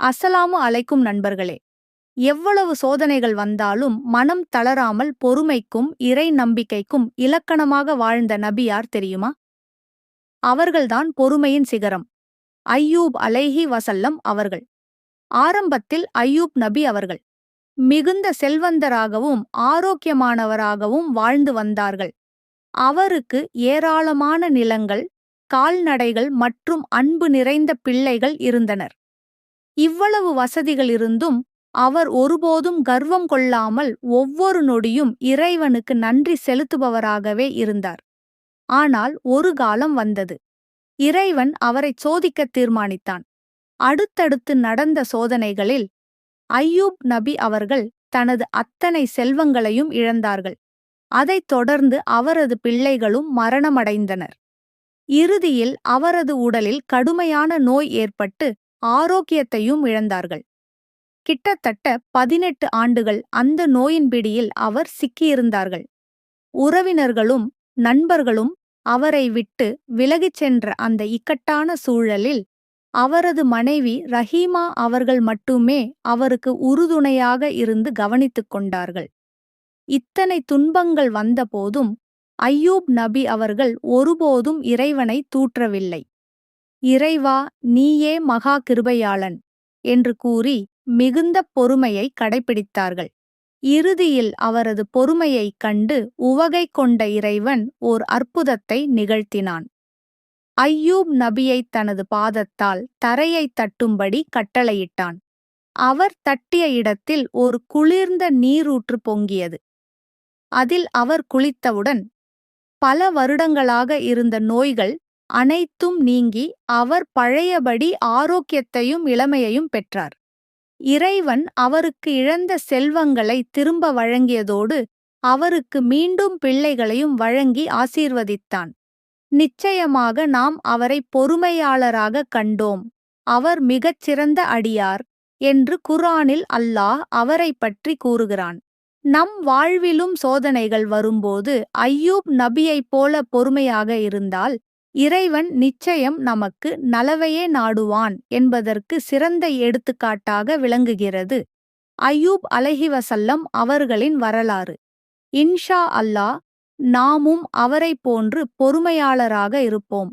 அசலாமு அலைக்கும் நண்பர்களே எவ்வளவு சோதனைகள் வந்தாலும் மனம் தளராமல் பொறுமைக்கும் இறை நம்பிக்கைக்கும் இலக்கணமாக வாழ்ந்த நபியார் தெரியுமா? அவர்கள்தான் பொறுமையின் சிகரம். ஐயூப் அலைஹி வசல்லம் அவர்கள். ஆரம்பத்தில் ஐயூப் நபி அவர்கள். மிகுந்த செல்வந்தராகவும் ஆரோக்கியமானவராகவும் வாழ்ந்து வந்தார்கள். அவருக்கு ஏராளமான நிலங்கள் கால்நடைகள் மற்றும் அன்பு நிறைந்த பிள்ளைகள் இருந்தனர். இவ்வளவு வசதிகள் இருந்தும் அவர் ஒருபோதும் கர்வம் கொள்ளாமல் ஒவ்வொரு நொடியும் இறைவனுக்கு நன்றி செலுத்துபவராகவே இருந்தார். ஆனால் ஒரு காலம் வந்தது. இறைவன் அவரைச் சோதிக்கத் தீர்மானித்தான். அடுத்தடுத்து நடந்த சோதனைகளில் ஐயூப் நபி அவர்கள் தனது அத்தனை செல்வங்களையும் இழந்தார்கள். அதைத் தொடர்ந்து அவரது பிள்ளைகளும் மரணமடைந்தனர். இறுதியில் அவரது உடலில் கடுமையான நோய் ஏற்பட்டு ஆரோக்கியத்தையும் இழந்தார்கள். கிட்டத்தட்ட பதினெட்டு ஆண்டுகள் அந்த நோயின் பிடியில் அவர் சிக்கியிருந்தார்கள். உறவினர்களும் நண்பர்களும் அவரை விட்டு விலகிச் சென்ற அந்த இக்கட்டான சூழலில் அவரது மனைவி ரஹீமா அவர்கள் மட்டுமே அவருக்கு உறுதுணையாக இருந்து கவனித்துக் கொண்டார்கள். இத்தனை துன்பங்கள் வந்தபோதும் ஐயூப் நபி அவர்கள் ஒருபோதும் இறைவனை தூற்றவில்லை. இறைவா நீயே மகா கிருபையாளன் என்று கூறி மிகுந்த பொறுமையை கடைபிடித்தார்கள் இறுதியில் அவரது பொறுமையைக் கண்டு உவகை கொண்ட இறைவன் ஓர் அற்புதத்தை நிகழ்த்தினான். ஐயூப் நபியைத் தனது பாதத்தால் தரையைத் தட்டும்படி கட்டளையிட்டான். அவர் தட்டிய இடத்தில் ஒரு குளிர்ந்த நீரூற்று பொங்கியது. அதில் அவர் குளித்தவுடன் பல வருடங்களாக இருந்த நோய்கள் அனைத்தும் நீங்கி அவர் பழையபடி ஆரோக்கியத்தையும் இளமையையும் பெற்றார். இறைவன் அவருக்கு இழந்த செல்வங்களை திரும்ப வழங்கியதோடு அவருக்கு மீண்டும் பிள்ளைகளையும் வழங்கி ஆசீர்வதித்தான். நிச்சயமாக நாம் அவரை பொறுமையாளராக கண்டோம். அவர் மிகச் சிறந்த அடியார் என்று குர்ஆனில் அல்லாஹ் அவரைப் பற்றி கூறுகிறான். நம் வாழ்விலும் சோதனைகள் வரும்போது ஐயூப் நபியைப் போல பொறுமையாக இருந்தால் இறைவன் நிச்சயம் நமக்கு நலவையே நாடுவான் என்பதற்கு சிறந்த எடுத்துக்காட்டாக விளங்குகிறது. அயூப் அலஹிவசல்லம் அவர்களின் வரலாறு. இன்ஷா அல்லாஹ் நாமும் அவரைப் போன்று பொறுமையாளராக இருப்போம்.